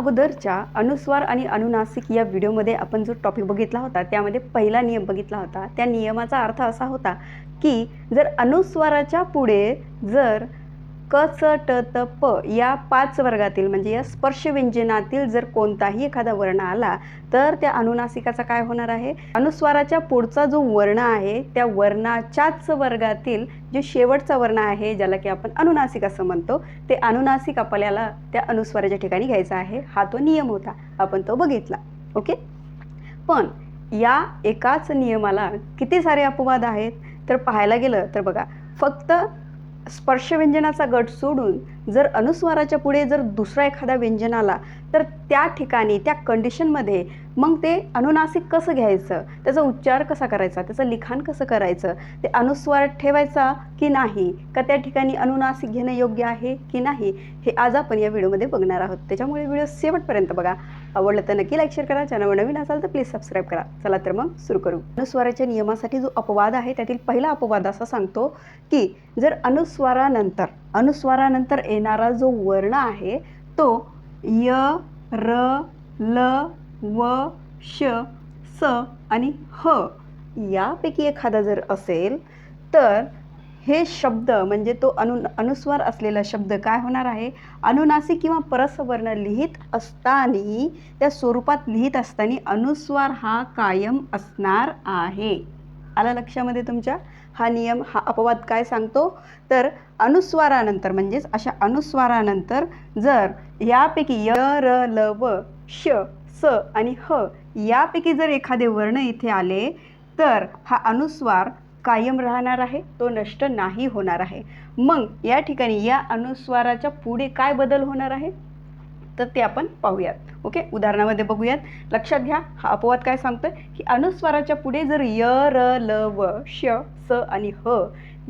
अगोदरच्या अनुस्वार आणि अनुनासिक या व्हिडिओमध्ये आपण जो टॉपिक बघितला होता त्यामध्ये पहिला नियम बघितला होता. त्या नियमाचा अर्थ असा होता की जर अनुस्वाराच्या पुढे जर क च ट त प या पाच वर्गातील म्हणजे या स्पर्श व्यंजनातील जर कोणताही एखादा वर्ण आला तर त्या अनुनासिकाचा काय होणार आहे? अनुस्वाराच्या पुढचा जो वर्ण आहे त्या वर्णाच्याच वर्गातील जे शेवटचा वर्ण आहे ज्याला की आपण अनुनासिक असं म्हणतो ते अनुनासिक आपल्याला त्या अनुस्वाराच्या ठिकाणी घ्यायचा आहे. हा तो नियम होता. आपण तो बघितला. ओके? पण या एकाच नियमाला किती सारे अपवाद आहेत? तर पाहायला गेलं तर बघा फक्त स्पर्शव्यंजनाचा गट सोडून जर अनुस्वाराच्या पुढे जर दुसरा एखादा व्यंजन आला तर त्या ठिकाणी त्या कंडिशनमध्ये मग ते अनुनासिक कसं घ्यायचं? त्याचा उच्चार कसा करायचा? त्याचं लिखाण कसं करायचं? ते अनुस्वार ठेवायचा की नाही? का त्या ठिकाणी अनुनासिक घेणं योग्य आहे की नाही? हे आज आपण या व्हिडिओमध्ये बघणार आहोत. त्याच्यामुळे व्हिडिओ शेवटपर्यंत बघा. आवडलं तर नक्की लाईक शेअर करा. चॅनलवर नवीन असाल तर प्लीज सबस्क्राईब करा. चला तर मग सुरू करू. अनुस्वाराच्या नियमासाठी जो अपवाद आहे त्यातील पहिला अपवाद असा सांगतो की जर अनुस्वारानंतर अनुस्वारानंतर येणारा जो वर्ण आहे तो य र ल व श स आणि ह यापैकी एखादा जर असेल तर हे शब्द म्हणजे तो अनु अनुस्वार असलेला शब्द काय होणार आहे? अनुनासिक किंवा परसवर्ण लिहित असताना त्या स्वरूपात लिहित असताना अनुस्वार हा कायम असणार आहे. आला लक्षामध्ये तुमच्या? हा नियम हा अपवाद काय सांगतो? तर अनुस्वारानंतर म्हणजेच अशा अनुस्वारानंतर जर यापैकी य र ल व श स आणि ह यापैकी जर एखादे वर्ण इथे आले तर हा अनुस्वार कायम राहणार आहे तो नष्ट नाही होणार आहे. मग या ठिकाणी या अनुस्वाराच्या पुढे काय बदल होणार आहे? तर ते आपण पाहूयात. ओके? उदाहरणामध्ये बघूयात. लक्षात घ्या हा अपवाद काय सांगतोय? की अनुस्वाराच्या पुढे जर य र ल व श स आणि ह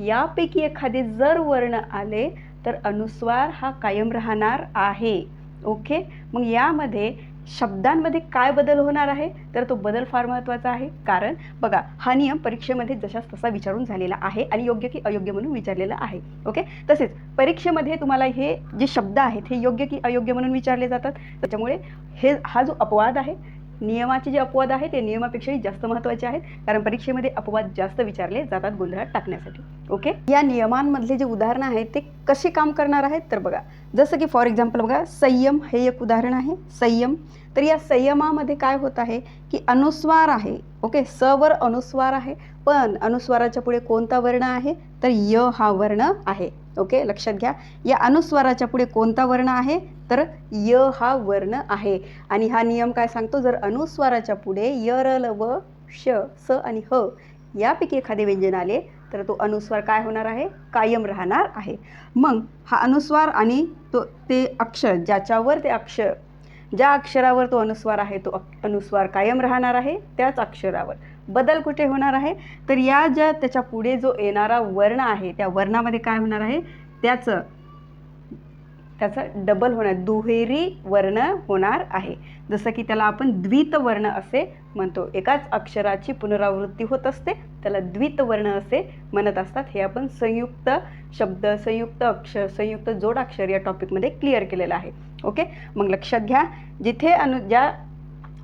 यापैकी एखादे जर वर्ण आले तर अनुस्वार हा कायम राहणार आहे. ओके? मग यामध्ये शब्दांमध्ये काय बदल होणार आहे? तर तो बदल फार महत्त्वाचा आहे. कारण बघा हा नियम परीक्षेमध्ये जशाच तसा विचारून झालेला आहे आणि योग्य की अयोग्य म्हणून विचारलेला आहे. ओके? तसेच परीक्षेमध्ये तुम्हाला हे जे शब्द आहेत हे योग्य की अयोग्य म्हणून विचारले जातात. त्याच्यामुळे हे हा जो अपवाद आहे नियमाचे जे अपवाद आहे ते नियमापेक्षाही जास्त महत्त्वाचे आहेत. कारण परीक्षेमध्ये अपवाद जास्त विचारले जातात गोंधळात टाकण्यासाठी. ओके या नियमांमधले जे उदाहरणं आहेत ते कसे काम करणार आहेत? तर बघा जसं की फॉर एक्झाम्पल बघा संयम हे एक उदाहरण आहे. संयम. तर या संयमामध्ये काय होत आहे की अनुस्वार आहे. ओके स वर अनुस्वार आहे. पण अनुस्वाराच्या पुढे कोणता वर्ण आहे? तर य हा वर्ण आहे. ओके? लक्षात घ्या. या अनुस्वाराच्या पुढे कोणता वर्ण आहे? तर य हा वर्ण आहे. आणि हा नियम काय सांगतो? जर अनुस्वाराच्या पुढे य र ल व श स आणि ह यापैकी एखादे व्यंजन आले तर तो अनुस्वार काय होणार आहे? कायम राहणार आहे. मग हा अनुस्वार आणि तो ते अक्षर ज्याच्यावर ते अक्षर ज्या अक्षरावर तो अनुस्वार आहे तो अनुस्वार कायम राहणार आहे त्याच अक्षरावर. बदल कुठे होणार आहे? तर या ज्या त्याच्या पुढे जो येणारा वर्ण आहे त्या वर्णामध्ये काय होणार आहे? त्याचं त्याचं डबल होणार दुहेरी वर्ण होणार आहे. जसं की त्याला आपण द्वित वर्ण असे म्हणतो. एकाच अक्षराची पुनरावृत्ती होत असते त्याला द्वित वर्ण असे म्हणत असतात. हे आपण संयुक्त शब्द संयुक्त अक्षर संयुक्त जोडाक्षर या टॉपिकमध्ये क्लिअर केलेलं आहे. ओके मग लक्षात घ्या जिथे अनु ज्या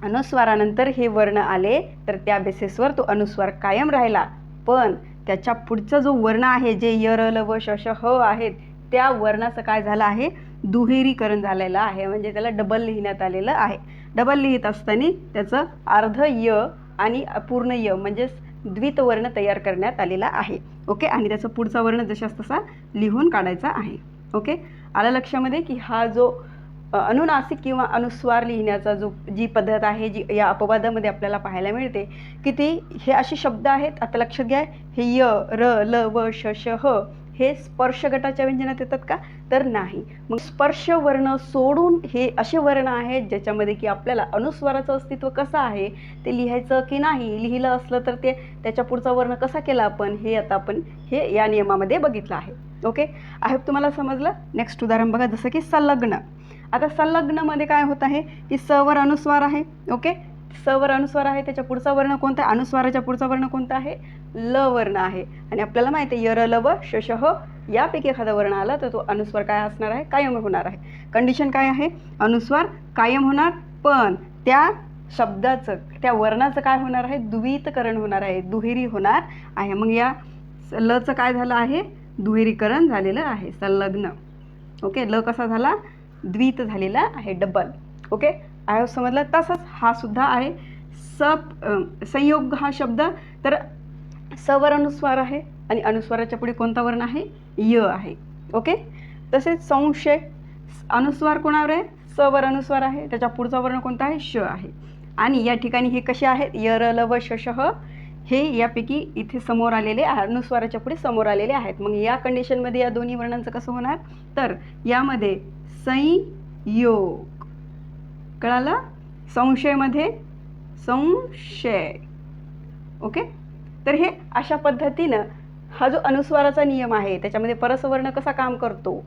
अनुस्वारानंतर हे वर्ण आले तर त्या बेसिसवर तो अनुस्वार कायम राहिला. पण त्याच्या पुढचा जो वर्ण आहे जे य र ल व श श ह आहेत त्या वर्णाचं काय झालं आहे? दुहेरीकरण झालेलं आहे. म्हणजे त्याला डबल लिहिण्यात आलेलं आहे. डबल लिहित असताना त्याचं अर्ध य आणि पूर्ण य म्हणजेच द्वित वर्ण तयार करण्यात आलेला आहे. ओके? आणि त्याचा पुढचा वर्ण जशास तसा लिहून काढायचा आहे. ओके? आला लक्षामध्ये की हा जो अनुनासिक किंवा अनुस्वार लिहिण्याचा जो जी पद्धत आहे जी या अपवादामध्ये आपल्याला पाहायला मिळते की ती हे असे शब्द आहेत आता लक्षात घ्या हे य र ल व श श ह हे स्पर्श गटाच्या व्यंजनात येतात का? तर नाही. मग स्पर्श वर्ण सोडून हे असे वर्ण आहेत ज्याच्यामध्ये की आपल्याला अनुस्वाराचं अस्तित्व कसं आहे ते लिहायचं की नाही लिहिलं असलं तर ते त्याच्या पुढचा वर्ण कसा केला आपण हे आता आपण हे या नियमामध्ये बघितलं आहे. ओके? आहे तुम्हाला समजलं. नेक्स्ट उदाहरण बघा जसं की संलग्न. आता संलग्नमध्ये काय होत आहे? की स वर अनुस्वार आहे ओके? स वर अनुस्वार आहे त्याच्या पुढचा वर्ण कोणता आहे? अनुस्वाराच्या पुढचा वर्ण कोणता आहे? ल वर्ण आहे. आणि आपल्याला माहिती आहे यर ल व यापैकी एखादा वर्ण आला तर तो अनुस्वार काय असणार आहे? कायम होणार आहे. कंडिशन काय आहे? अनुस्वार कायम होणार पण त्या शब्दाचं त्या वर्णाचं काय होणार आहे? द्वितकरण होणार आहे दुहेरी होणार आहे. मग या लचं काय झालं आहे? दुहेरीकरण झालेलं आहे संलग्न. ओके? ल कसा झाला? द्वित झालेला आहे डबल ओके आहे समजलं? तसंच हा सुद्धा आहे. सप संयोग हा शब्द. तर सवर अनुस्वार आहे आणि अनुस्वाराच्या पुढे कोणता वर्ण आहे? य आहे. ओके तसेच संशय अनुस्वार कोणावर आहे? सवर अनुस्वार आहे. त्याच्या पुढचा वर्ण कोणता आहे? श आहे. आणि या ठिकाणी हे कसे आहेत? य र ल व श हे. यापैकी इथे समोर आलेले आहे अनुस्वाराच्या पुढे समोर आलेले आहेत. मग या कंडिशनमध्ये या दोन्ही वर्णांचं कसं होणार? तर यामध्ये संयोग. कळालं? संशयमध्ये? संशय. ओके? तर हे अशा पद्धतीनं हा जो अनुस्वाराचा नियम आहे त्याच्यामध्ये परसवर्ण कसा काम करतो?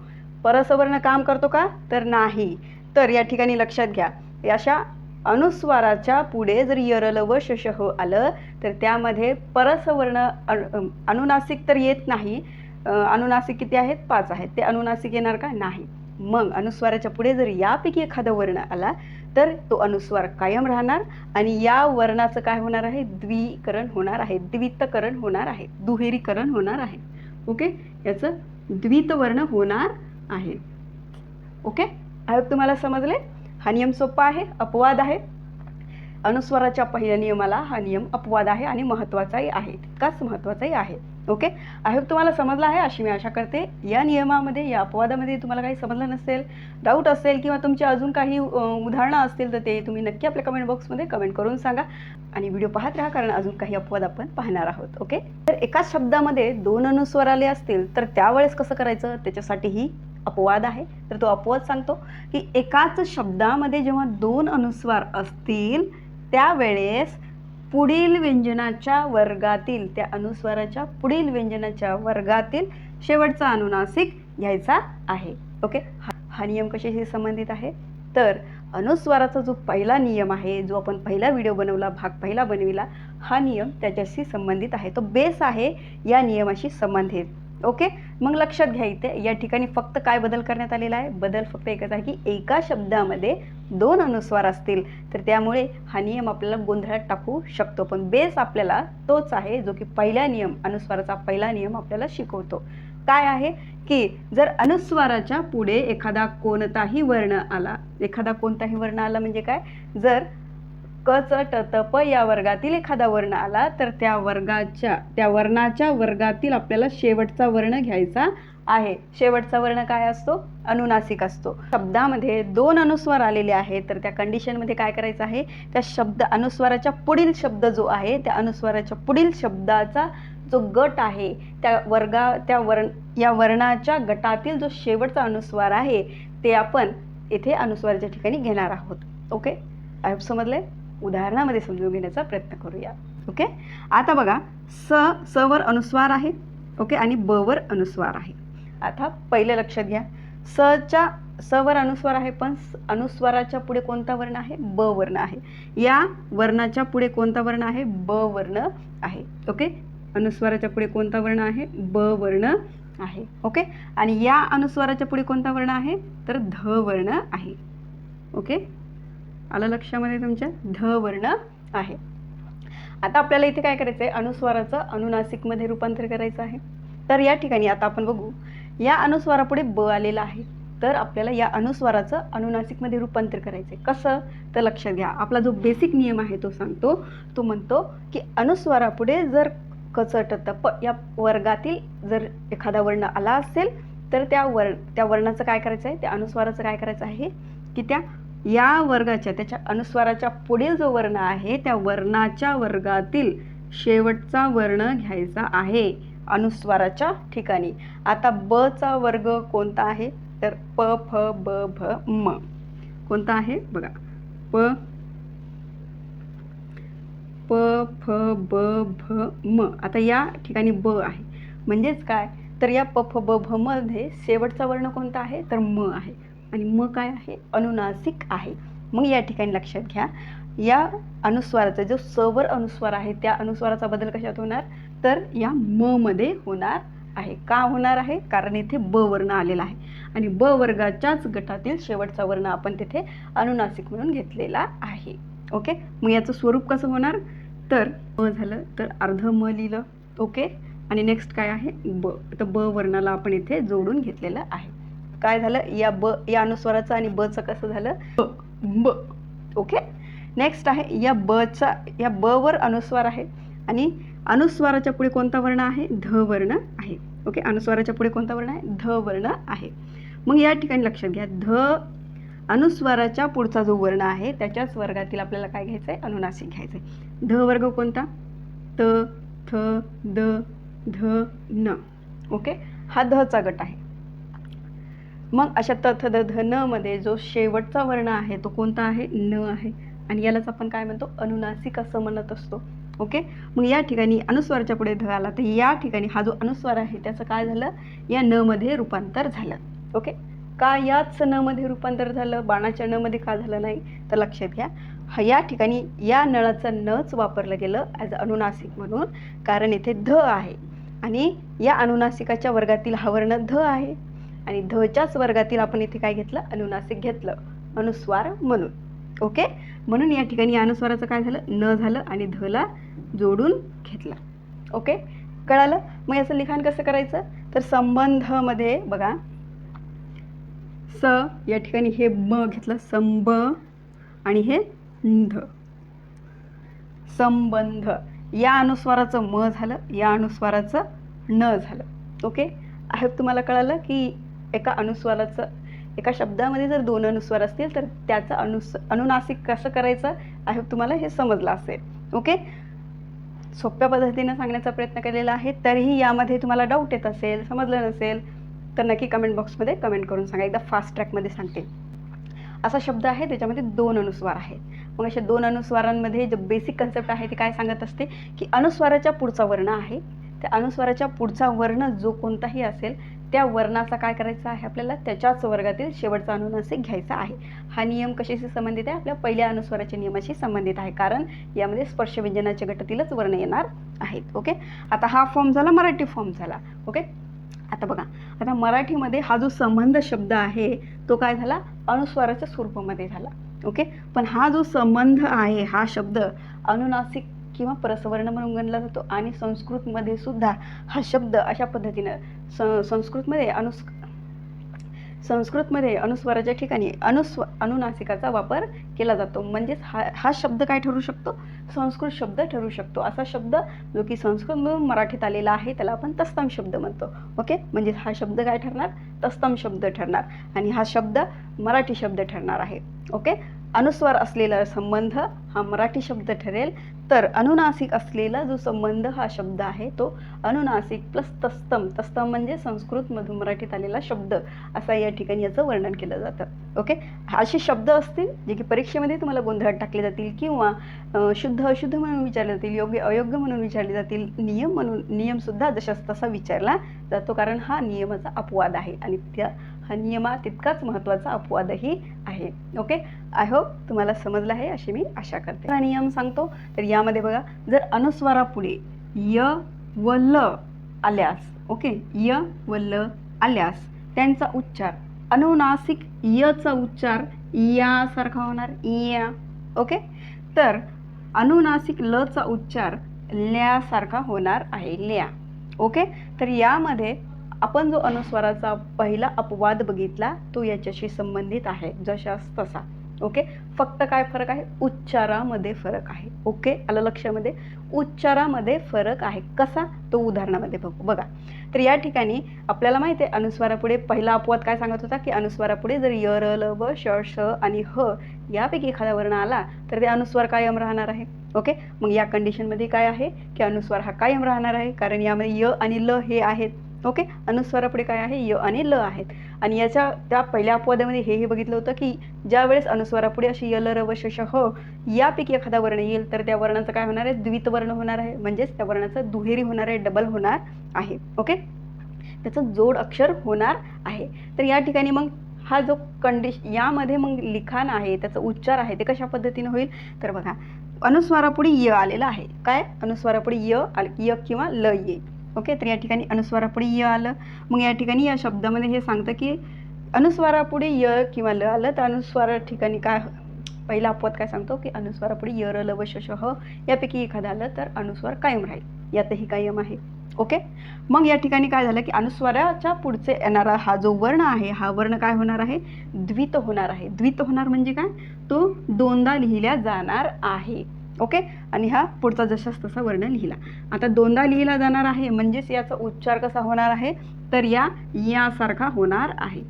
परसवर्ण काम करतो का? तर नाही. तर या ठिकाणी लक्षात घ्या. अशा अनुस्वाराच्या पुढे जर यरल व शशह आलं तर त्यामध्ये परसवर्ण अनुनासिक तर येत नाही. अनुनासिक किती आहेत? पाच आहेत. ते अनुनासिक येणार का? नाही. मग अनुस्वाराच्या पुढे जर यापैकी एखादा वर्ण आला तर तो अनुस्वार कायम राहणार आणि या वर्णाचं काय होणार आहे? द्विकरण होणार आहे. द्वितकरण होणार आहे. दुहेरीकरण होणार आहे. ओके? याचं द्वितवर्ण होणार आहे. ओके? आय होप तुम्हाला समजले? हा नियम सोपा आहे. अपवाद आहे. अनुस्वाराच्या पहिल्या नियमाला हा नियम अपवाद आहे आणि महत्त्वाचाही आहे. तितकाच महत्त्वाचाही आहे. ओके? आय होप तुम्हाला समजलं आहे अशी मी आशा करते. या नियमामध्ये या अपवादामध्ये तुम्हाला काही समजलं नसेल डाऊट असेल किंवा तुमची अजून काही उदाहरणं असतील तर ते तुम्ही नक्की आपल्या कमेंट बॉक्समध्ये कमेंट करून सांगा. आणि व्हिडिओ पाहत राहा कारण अजून काही अपवाद आपण पाहणार आहोत ओके? तर एकाच शब्दामध्ये दोन अनुस्वार आले असतील तर त्यावेळेस कसं करायचं? त्याच्यासाठीही अपवाद आहे. तर तो अपवाद सांगतो की एकाच शब्दामध्ये जेव्हा दोन अनुस्वार असतील त्यावेळेस पुढील व्यंजनाच्या वर्गातील त्या अनुस्वाराच्या पुढील व्यंजनाच्या वर्गातील शेवटचा अनुनासिक घ्यायचा आहे. ओके हा हा नियम कशाशी संबंधित आहे? तर अनुस्वाराचा जो पहिला नियम आहे जो आपण पहिला व्हिडिओ बनवला भाग पहिला बनविला हा नियम त्याच्याशी संबंधित आहे. तो बेस आहे या नियमाशी संबंधित. ओके मग लक्षात घ्या इथे या ठिकाणी फक्त काय बदल करण्यात आलेला आहे? बदल फक्त एकच आहे की एका शब्दामध्ये दोन अनुस्वार असतील तर त्यामुळे हा नियम आपल्याला गोंधळात टाकू शकतो. पण बेस आपल्याला तोच आहे जो की पहिला नियम अनुस्वाराचा पहिला नियम आपल्याला शिकवतो. काय आहे की जर अनुस्वाराच्या पुढे एखादा कोणताही वर्ण आला एखादा कोणताही वर्ण आला म्हणजे काय? जर क च ट त प या वर्गातील एखादा वर्ण आला तर त्या वर्गाच्या त्या वर्णाच्या वर्गातील आपल्याला शेवटचा वर्ण घ्यायचा आहे. शेवटचा वर्ण काय असतो? अनुनासिक असतो. शब्दामध्ये दोन अनुस्वार आलेले आहेत. तर त्या कंडिशनमध्ये काय करायचं आहे? त्या शब्द अनुस्वाराच्या पुढील शब्द जो आहे त्या अनुस्वाराच्या पुढील शब्दाचा जो गट आहे त्या वर्गा त्या वर्ण या वर्णाच्या गटातील जो शेवटचा अनुस्वार आहे ते आपण येथे अनुस्वाराच्या ठिकाणी घेणार आहोत. ओके आय होप समजले? उदाहरणामध्ये समजून घेण्याचा प्रयत्न करूया. ओके आता बघा स स वर अनुस्वार आहे. ओके आणि ब वर अनुस्वार आहे. आता पहिले लक्षात घ्या. सच्या स वर अनुस्वार आहे पण अनुस्वाराच्या पुढे कोणता वर्ण आहे? ब वर्ण आहे. या वर्णाच्या पुढे कोणता वर्ण आहे? ब वर्ण आहे. ओके? अनुस्वाराच्या पुढे कोणता वर्ण आहे? ब वर्ण आहे. ओके? आणि या अनुस्वाराच्या पुढे कोणता वर्ण आहे? तर ध वर्ण आहे. ओके? आलं लक्षामध्ये तुमच्या? ध वर्ण आहे. आता आपल्याला इथे काय करायचं आहे अनुस्वाराचं अनुनासिकमध्ये रूपांतर करायचं आहे. तर या ठिकाणी आता आपण बघू. या अनुस्वारापुढे ब आलेला आहे. तर आपल्याला या अनुस्वाराचं अनुनासिकमध्ये रूपांतर करायचं आहे कसं? तर लक्षात घ्या. आपला जो बेसिक नियम आहे तो सांगतो. तो म्हणतो की अनुस्वारापुढे जर कचट तप या वर्गातील जर एखादा वर्ण आला असेल तर त्या वर्ण त्या वर्णाचं काय करायचं आहे त्या अनुस्वाराचं काय करायचं आहे? की त्या या वर्गाच्या त्याच्या अनुस्वाराच्या पुढील जो वर्ण आहे त्या वर्णाच्या वर्गातील शेवटचा वर्ण घ्यायचा आहे. अनुस्वाराच्या ठिकाणी. आता ब चा वर्ग कोणता आहे? तर प फ ब भ म. कोणता आहे? बघा. प प फ ब भ म. आता या ठिकाणी ब आहे. म्हणजेच काय? तर या प फ ब भ मध्ये शेवटचा वर्ण कोणता आहे? तर म आहे. आणि म काय आहे? अनुनासिक आहे. मग या ठिकाणी लक्षात घ्या. या अनुस्वाराचा जो सवर अनुस्वार आहे त्या अनुस्वाराचा बदल कशात होणार? तर या म मध्ये होणार आहे. का होणार आहे? कारण इथे ब वर्ण आलेला आहे. आणि ब वर्गाच्याच गटातील शेवटचा वर्ण आपण तिथे अनुनासिक म्हणून घेतलेला आहे. ओके? मग याचं स्वरूप कसं होणार? तर म झालं तर अर्ध म लिहिलं. ओके? आणि नेक्स्ट काय आहे? ब. तर ब वर्णाला आपण इथे जोडून घेतलेलं आहे. काय झालं? या ब या अनुस्वाराचं आणि बचं कसं झालं? ब ब. ओके? नेक्स्ट आहे या बचा या ब वर अनुस्वार आहे. आणि अनुस्वाराच्या पुढे कोणता वर्ण आहे? ध वर्ण आहे. ओके अनुस्वाराच्या पुढे कोणता वर्ण आहे? ध वर्ण आहे. मग या ठिकाणी लक्षात घ्या. ध अनुस्वाराच्या पुढचा जो वर्ण आहे त्याच्याच वर्गातील आपल्याला काय घ्यायचं आहे अनुनासिक घ्यायचं आहे ध वर्ग कोणता? त थ द ध न. ओके हा धचा गट आहे. मग अशा त थ द ध न मध्ये जो शेवटचा वर्ण आहे तो कोणता आहे? न आहे. आणि यालाच आपण काय म्हणतो? अनुनासिक असं म्हणत असतो. ओके? मग या ठिकाणी अनुस्वाराच्या पुढे ध आला. तर या ठिकाणी हा जो अनुस्वार आहे त्याचं काय झालं? या न मध्ये रूपांतर झालं. ओके? का याच न मध्ये रूपांतर झालं? बाणाच्या न मध्ये का झालं नाही? तर लक्षात घ्या. हा या ठिकाणी या नळाचं नच वापरलं गेलं ॲज अनुनासिक म्हणून. कारण इथे ध आहे. आणि या अनुनासिकाच्या वर्गातील हा वर्ण ध आहे. आणि धच्याच वर्गातील आपण इथे काय घेतलं? अनुनासिक घेतलं. अनुस्वार म्हणून. ओके? म्हणून या ठिकाणी अनुस्वाराचं काय झालं? न झालं. आणि धला जोडून घेतला. ओके कळालं? मग याचं लिखाण कसं करायचं? तर संबंधमध्ये बघा. स या ठिकाणी हे म घेतलं संब आणि हे ध. संबंध. या अनुस्वाराचं म झालं या अनुस्वाराचं न झालं. ओके आय होप तुम्हाला कळालं की एका अनुस्वाराचं एका शब्दामध्ये जर दोन अनुस्वार असतील तर त्याचं अनुस अनुनासिक कसं करायचं? आय होप तुम्हाला हे समजलं असेल. ओके सोप्या पद्धतीनं सांगण्याचा प्रयत्न केलेला आहे तरीही यामध्ये तुम्हाला डाऊट येत असेल समजलं नसेल तर नक्की कमेंट बॉक्समध्ये कमेंट करून सांगा. एकदा फास्ट ट्रॅकमध्ये सांगते. असा शब्द आहे त्याच्यामध्ये दोन अनुस्वार आहेत. मग अशा दोन अनुस्वारांमध्ये जे बेसिक कन्सेप्ट आहे ते काय सांगत असते? की अनुस्वाराच्या पुढचा वर्ण आहे. त्या अनुस्वाराच्या पुढचा वर्ण जो कोणताही असेल त्या वर्णाचा काय करायचा आहे आपल्याला? त्याच्याच वर्गातील शेवटचा अनुनासिक घ्यायचा आहे. हा नियम कशाशी संबंधित आहे? आपल्या पहिल्या अनुस्वाराच्या नियमाशी संबंधित आहे. कारण यामध्ये स्पर्शव्यंजनाच्या गटातीलच वर्ण येणार आहेत. ओके? आता हा फॉर्म झाला मराठी फॉर्म झाला. ओके? आता बघा. आता मराठीमध्ये हा जो संबंध शब्द आहे तो काय झाला? अनुस्वाराच्या स्वरूपामध्ये झाला. ओके? पण हा जो संबंध आहे हा शब्द अनुनासिक किंवा परसवर्ण म्हणून गणला जातो आणि संस्कृतमध्ये सुद्धा हा शब्द अशा पद्धतीनं स संस्कृतमध्ये अनुस् संस्कृतमध्ये अनुस्वाराच्या ठिकाणी अनुस्व अनुनासिकाचा वापर केला जातो. म्हणजेच हा हा शब्द काय ठरू शकतो? संस्कृत शब्द ठरू शकतो. असा शब्द जो की संस्कृतमधून मराठीत आलेला आहे त्याला आपण तस्तम शब्द म्हणतो. ओके? म्हणजेच हा शब्द काय ठरणार? तस्तम शब्द ठरणार. आणि हा शब्द मराठी शब्द ठरणार आहे. ओके? अनुस्वार असलेला संबंध हा मराठी शब्द ठरेल. तर अनुनासिक असलेला जो संबंध हा शब्द आहे तो अनुनासिक प्लस तस्तम. तस्तम म्हणजे संस्कृतमधून मराठीत आलेला शब्द. असा या ठिकाणी याचं वर्णन केलं जातं. ओके असे शब्द असतील जे की परीक्षेमध्ये तुम्हाला गोंधळात टाकले जातील किंवा शुद्ध अशुद्ध म्हणून विचारले जातील योग्य अयोग्य म्हणून विचारले जातील नियम म्हणून नियमसुद्धा जशास तसा विचारला जातो. कारण हा नियमाचा अपवाद आहे आणि त्या हा नियमा तितकाच महत्त्वाचा अपवादही आहे. ओके आय होप तुम्हाला समजलं आहे अशी मी आशा करते. हा नियम सांगतो तर यामध्ये बघा जर अनुस्वारापुढे य व ल आल्यास ओके य व ल आल्यास त्यांचा उच्चार अनुनासिक यचा उच्चार यासारखा होणार या. ओके तर अनुनासिक लचा उच्चार ल्यासारखा होणार आहे ल्या. ओके तर यामध्ये आपण जो अनुस्वाराचा पहिला अपवाद बघितला तो याच्याशी संबंधित आहे जशास तसा. ओके? फक्त काय फरक आहे? उच्चारामध्ये फरक आहे. ओके? आलं लक्षामध्ये? उच्चारामध्ये फरक आहे. कसा? तो उदाहरणामध्ये बघू. बघा. तर या ठिकाणी आपल्याला माहिती आहे अनुस्वारापुढे पहिला अपवाद काय सांगत होता? की अनुस्वारापुढे जर य र ल ब श श आणि ह यापैकी एखादा वर्ण आला तर ते अनुस्वार कायम राहणार आहे. ओके? मग या कंडिशनमध्ये काय आहे? की अनुस्वार हा कायम राहणार आहे. कारण यामध्ये य आणि ल हे आहेत. ओके? अनुस्वारापुढे काय आहे? य आणि ल आहेत. आणि याच्या त्या पहिल्या अपवादामध्ये हेही बघितलं होतं की ज्या वेळेस अनुस्वारापुढे अशी य ल र व शश ह यापैकी एखादा वर्ण येईल तर त्या वर्णाचं काय होणार आहे? द्वित वर्ण होणार आहे. म्हणजेच त्या वर्णाचं दुहेरी होणार आहे डबल होणार आहे. ओके? त्याचं जोड अक्षर होणार आहे. तर या ठिकाणी मग हा जो कंडिश यामध्ये मग लिखाण आहे त्याचा उच्चार आहे ते कशा पद्धतीने होईल? तर बघा अनुस्वारापुढे य आलेलं आहे. काय? अनुस्वारापुढे य आले य किंवा ल ये ओके? तर या ठिकाणी अनुस्वारापुढे य आलं. मग या ठिकाणी या शब्दामध्ये हे सांगतं की अनुस्वारापुढे य किंवा ल आलं तर अनुस्वारा ठिकाणी काय पहिला अपवाद काय सांगतो की अनुस्वारापुढे य र ल व श ह यापैकी एखादं आलं तर अनुस्वार कायम राहील. यातही कायम आहे. ओके? मग या ठिकाणी काय झालं की अनुस्वाराच्या पुढचे येणारा हा जो वर्ण आहे हा वर्ण काय होणार आहे? द्वित होणार आहे. द्वित होणार म्हणजे काय? तो दोनदा लिहिल्या जाणार आहे. ओके? आणि हा पुढचा जशास तसा वर्ण लिहिला. आता दोनदा लिहिला जाणार आहे म्हणजेच याचा उच्चार कसा होणार आहे? तर या यासारखा होणार आहे.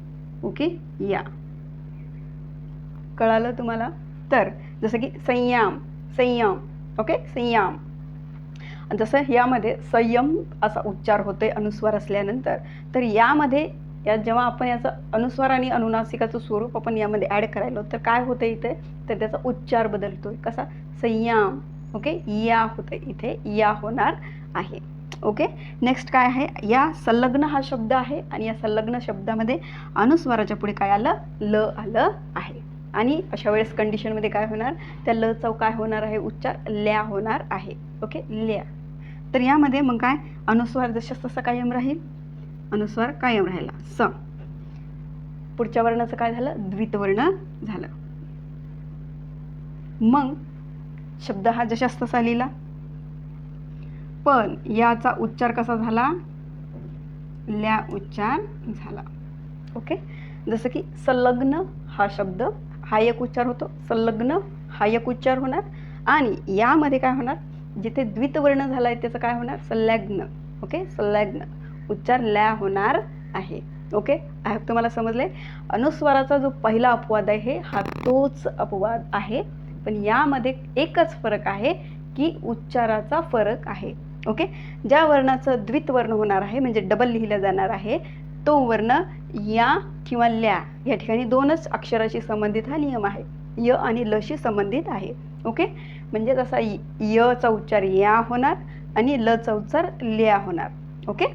ओके? या. कळालं तुम्हाला? तर जसं की संयम संयम. ओके? संयम. जसं यामध्ये संयम असा उच्चार होतोय अनुस्वार असल्यानंतर तर यामध्ये या जेव्हा आपण याचं अनुस्वार आणि अनुनासिकाचं स्वरूप आपण यामध्ये ॲड करायलो तर काय होतं इथे? तर त्याचा उच्चार बदलतो कसा? संयम. ओके या होतं इथे या होणार आहे. ओके नेक्स्ट काय आहे? या संलग्न हा शब्द आहे आणि या संलग्न शब्दामध्ये अनुस्वाराच्या पुढे काय आलं? ल आलं आहे. आणि अशा वेळेस कंडिशनमध्ये काय होणार? त्या ल चव काय होणार आहे? उच्चार ल्या होणार आहे. ओके ल्या. तर यामध्ये मग काय? अनुस्वार जसं तसं कायम राहील अनुस्वार कायम राहिला. स. पुढच्या वर्णाचं काय झालं? द्वितवर्ण झालं. मग शब्द हा जशास तसा लिहिला. पण याचा उच्चार कसा झाला? ल्या उच्चार झाला. ओके? जसं की संलग्न हा शब्द हा एक उच्चार होतो. संलग्न हा एक उच्चार होणार. आणि यामध्ये काय होणार? जिथे द्वितवर्ण झाला आहे त्याचं काय होणार? संलग्न. ओके? संलग्न. उच्चार ल्या होणार आहे. ओके आय होप तुम्हाला समजले. अनुस्वाराचा जो पहिला अपवाद आहे हा तोच अपवाद आहे. पण यामध्ये एकच फरक आहे की उच्चाराचा फरक आहे. ओके ज्या वर्णाचं द्वित वर्ण होणार आहे म्हणजे डबल लिहिलं जाणार आहे तो वर्ण या किंवा ल्या या ठिकाणी दोनच अक्षराशी संबंधित हा नियम आहे. य आणि लशी संबंधित आहे. ओके म्हणजे जसा यचा उच्चार या होणार आणि लचा उच्चार ल्या होणार. ओके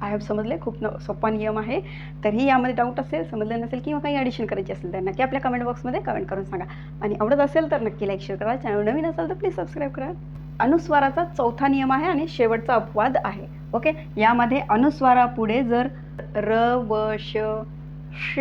आय हॅव समजले खूप न सोपा नियम आहे. तरीही यामध्ये डाऊट असेल समजलं नसेल किंवा काही ॲडिशन करायची असेल तर नक्की आपल्या कमेंट बॉक्समध्ये कमेंट करून सांगा. आणि आवडत असेल तर नक्की लाईक शेअर करा. चॅनल नवीन असेल तर प्लीज सबस्क्राईब करा. अनुस्वाराचा चौथा नियम आहे आणि शेवटचा अपवाद आहे. ओके यामध्ये अनुस्वारापुढे जर र व श श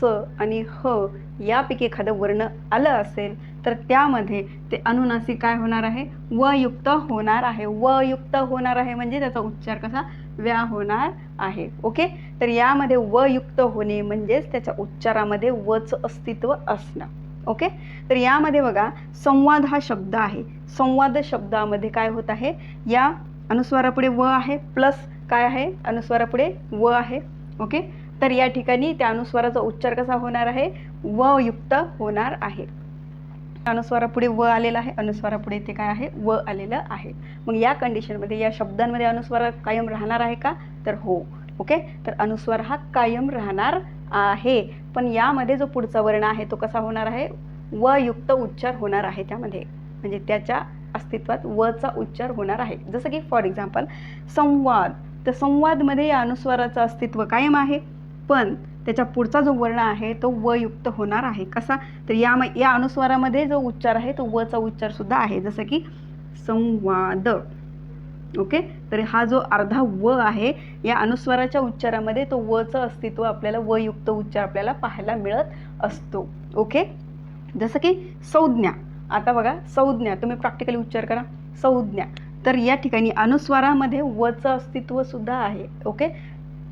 स आणि ह यापैकी एखादं वर्ण आलं असेल तर त्यामध्ये ते अनुनासिक काय होणार आहे? व युक्त होणार आहे. व युक्त होणार आहे म्हणजे त्याचा उच्चार कसा? व्या होणार आहे. ओके तर यामध्ये व युक्त होणे म्हणजेच त्याच्या उच्चारामध्ये वचं अस्तित्व असणं. ओके तर यामध्ये बघा संवाद हा शब्द आहे. संवाद शब्दामध्ये काय होत आहे? या अनुस्वारापुढे व आहे प्लस काय आहे? अनुस्वारापुढे व आहे. ओके तर या ठिकाणी त्या अनुस्वाराचा उच्चार कसा होणार आहे? व युक्त होणार आहे. अनुस्वारापुढे व आलेला आहे. अनुस्वारापुढे ते काय आहे? व आलेलं आहे. मग या कंडिशनमध्ये या शब्दांमध्ये अनुस्वार कायम राहणार आहे का? तर हो. ओके? तर अनुस्वार हा कायम राहणार आहे. पण यामध्ये जो पुढचा वर्ण आहे तो कसा होणार आहे? व युक्त उच्चार होणार आहे त्यामध्ये. म्हणजे त्याच्या अस्तित्वात वचा उच्चार होणार आहे. जसं की फॉर एक्झाम्पल संवाद. तर संवादमध्ये या अनुस्वाराचं अस्तित्व कायम आहे. पण त्याच्या पुढचा जो वर्ण आहे तो वयुक्त होणार आहे. कसा? तर या या अनुस्वारामध्ये जो उच्चार आहे तो वचा उच्चार सुद्धा आहे. जसं की संवाद. ओके? तर हा जो अर्धा व आहे या अनुस्वाराच्या उच्चारामध्ये तो वचं अस्तित्व आपल्याला वयुक्त उच्चार आपल्याला पाहायला मिळत असतो. ओके? जसं की संज्ञा. आता बघा संज्ञा. तुम्ही प्रॅक्टिकली उच्चार करा. संज्ञा. तर या ठिकाणी अनुस्वारामध्ये वचं अस्तित्व सुद्धा आहे. ओके?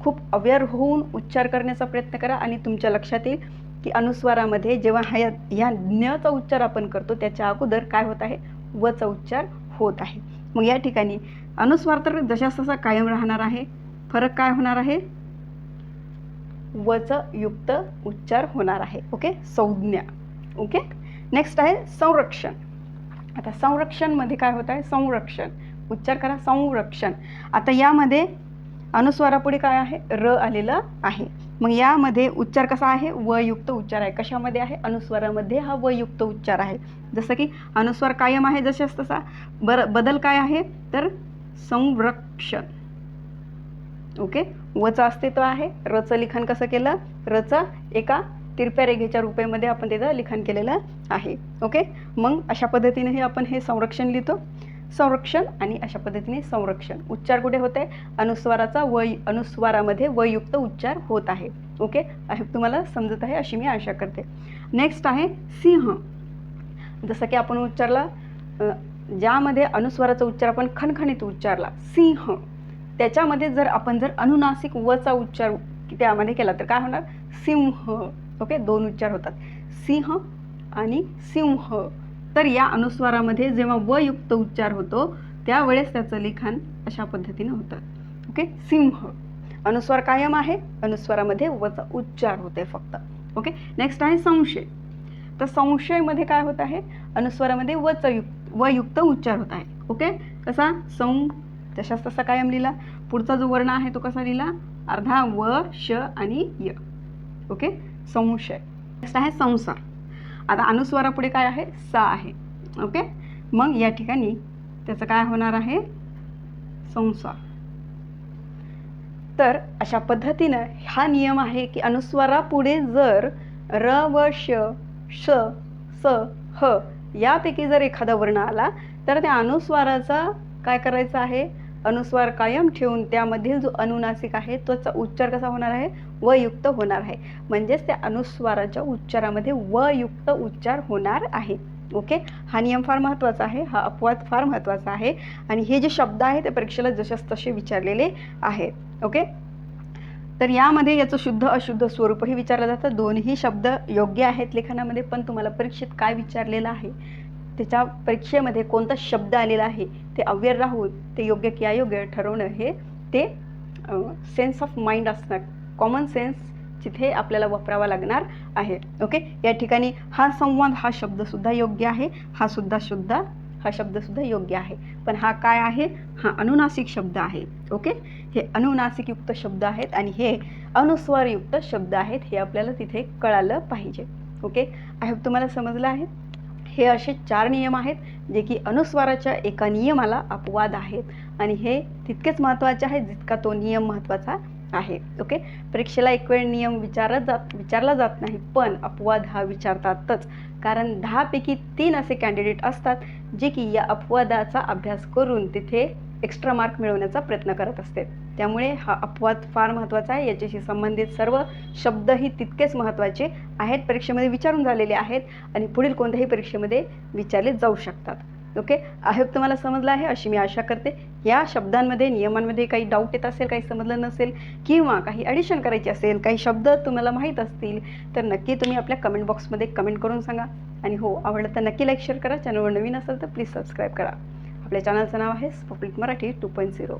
खूप अवेअर होऊन उच्चार करण्याचा प्रयत्न करा आणि तुमच्या लक्षात येईल की अनुस्वारामध्ये जेव्हा ह्या ह्या ज्ञचा उच्चार आपण करतो त्याच्या अगोदर काय होत आहे? वचा उच्चार होत आहे. मग या ठिकाणी अनुस्वार तर जशास तसा कायम राहणार आहे. फरक काय होणार आहे? वच युक्त उच्चार होणार आहे. ओके? संज्ञा. ओके? नेक्स्ट आहे संरक्षण. आता संरक्षणमध्ये काय होत आहे? संरक्षण. उच्चार करा संरक्षण. आता यामध्ये अनुस्वारापुढे काय आहे? र आलेलं आहे. मग यामध्ये उच्चार कसा आहे? वयुक्त उच्चार आहे. कशामध्ये आहे? अनुस्वारामध्ये हा वयुक्त उच्चार आहे. जसं की अनुस्वार कायम आहे जशाच तसा. बर बदल काय आहे? तर संरक्षण. ओके? वचं अस्तित्व आहे. रचं लिखाण कसं केलं? रचं एका तिरप्या रेघेच्या रुपयामध्ये आपण त्याचं लिखाण केलेलं आहे. ओके? मग अशा पद्धतीने हे आपण हे संरक्षण लिहितो. संरक्षण आणि अशा पद्धतीने संरक्षण. उच्चार कुठे होते अनुस्वाराचा व अनुस्वारामध्ये वयुक्त उच्चार होत आहे. ओके तुम्हाला समजत आहे अशी मी आशा करते. नेक्स्ट आहे सिंह. जसं की आपण उच्चारला ज्यामध्ये अनुस्वाराचा उच्चार आपण खणखणीत उच्चारला सिंह. त्याच्यामध्ये जर आपण जर अनुनासिक वचा उच्चार त्यामध्ये केला तर काय होणार? सिंह. ओके दोन उच्चार होतात. सिंह आणि सिंह. तर या अनुस्वारामध्ये जेव्हा व युक्त उच्चार होतो त्यावेळेस त्याचं लिखाण अशा पद्धतीनं होतं. ओके सिंह. अनुस्वार कायम आहे अनुस्वारामध्ये वचा उच्चार होते फक्त. ओके नेक्स्ट आहे संशय. तर संशयमध्ये काय होत आहे? अनुस्वारामध्ये वचयुक्त वयुक्त उच्चार होत आहे. ओके कसा? सं तशाच तसा कायम लिहिला. पुढचा जो वर्ण आहे तो कसा लिहिला? अर्धा व श आणि य. ओके संशय. नेक्स्ट आहे संसार. आता अनुस्वारापुढे काय आहे? सा आहे. ओके? मग या ठिकाणी त्याचं काय होणार आहे? संसार. तर अशा पद्धतीनं हा नियम आहे की अनुस्वारापुढे जर र व श श स ह यापैकी जर एखादा वर्ण आला तर त्या अनुस्वाराचा काय करायचं आहे? अनुस्वार कायम ठेवून त्यामधील जो अनुनासिक आहे तोचा उच्चार कसा होणार आहे? वयुक्त होणार आहे. म्हणजेच त्या अनुस्वाराच्या उच्चारामध्ये वयुक्त उच्चार होणार आहे. ओके? हा नियम फार महत्त्वाचा आहे. हा अपवाद फार महत्त्वाचा आहे. आणि हे जे शब्द आहे ते परीक्षेला जशास तसे विचारलेले आहेत. ओके? तर यामध्ये याचं शुद्ध अशुद्ध स्वरूपही विचारलं जातं. दोन्ही शब्द योग्य आहेत लेखनामध्ये पण तुम्हाला परीक्षेत काय विचारलेलं आहे? त्याच्या परीक्षेमध्ये कोणता शब्द आलेला आहे? ते अवेअर राहून ते योग्य की अयोग्य ठरवणं हे ते सेन्स ऑफ माइंड असणार. कॉमन सेन्स जिथे आपल्याला वापरावा लागणार आहे. ओके या ठिकाणी हा संवाद हा शब्दसुद्धा योग्य आहे. हा सुद्धा शुद्ध हा शब्दसुद्धा योग्य आहे. पण हा काय आहे? हा अनुनासिक शब्द आहे. ओके हे अनुनासिकयुक्त शब्द आहेत आणि हे अनुस्वारयुक्त शब्द आहेत हे आपल्याला तिथे कळालं पाहिजे. ओके आय होप तुम्हाला समजलं आहे. हे असे चार नियम आहेत जे की अनुस्वाराच्या एका नियमाला अपवाद आहेत. आणि हे तितकेच महत्त्वाचे आहेत जितका तो नियम महत्त्वाचा आहे ओके परीक्षेला एक वेळ नियम विचारत जात विचारला जात नाही पण अपवाद हा विचारतातच. कारण दहापैकी तीन असे कॅन्डिडेट असतात जे की या अपवादाचा अभ्यास करून तिथे एक्स्ट्रा मार्क मिळवण्याचा प्रयत्न करत असते. त्यामुळे हा अपवाद फार महत्त्वाचा आहे. याच्याशी संबंधित सर्व शब्दही तितकेच महत्त्वाचे आहेत. परीक्षेमध्ये विचारून झालेले आहेत आणि पुढील कोणत्याही परीक्षेमध्ये विचारले जाऊ शकतात. ओके आय होप तुम्हाला समजलं आहे अशी मी आशा करते. या शब्दांमध्ये नियमांमध्ये काही डाऊट येत असेल काही समजलं नसेल किंवा काही ॲडिशन करायची असेल काही शब्द तुम्हाला माहीत असतील तर नक्की तुम्ही आपल्या कमेंट बॉक्समध्ये कमेंट करून सांगा. आणि हो आवडलं तर नक्की लाईक शेअर करा. चॅनलवर नवीन असेल तर प्लीज सबस्क्राईब करा. आपल्या चॅनलचं नाव आहे public Marathi two point zero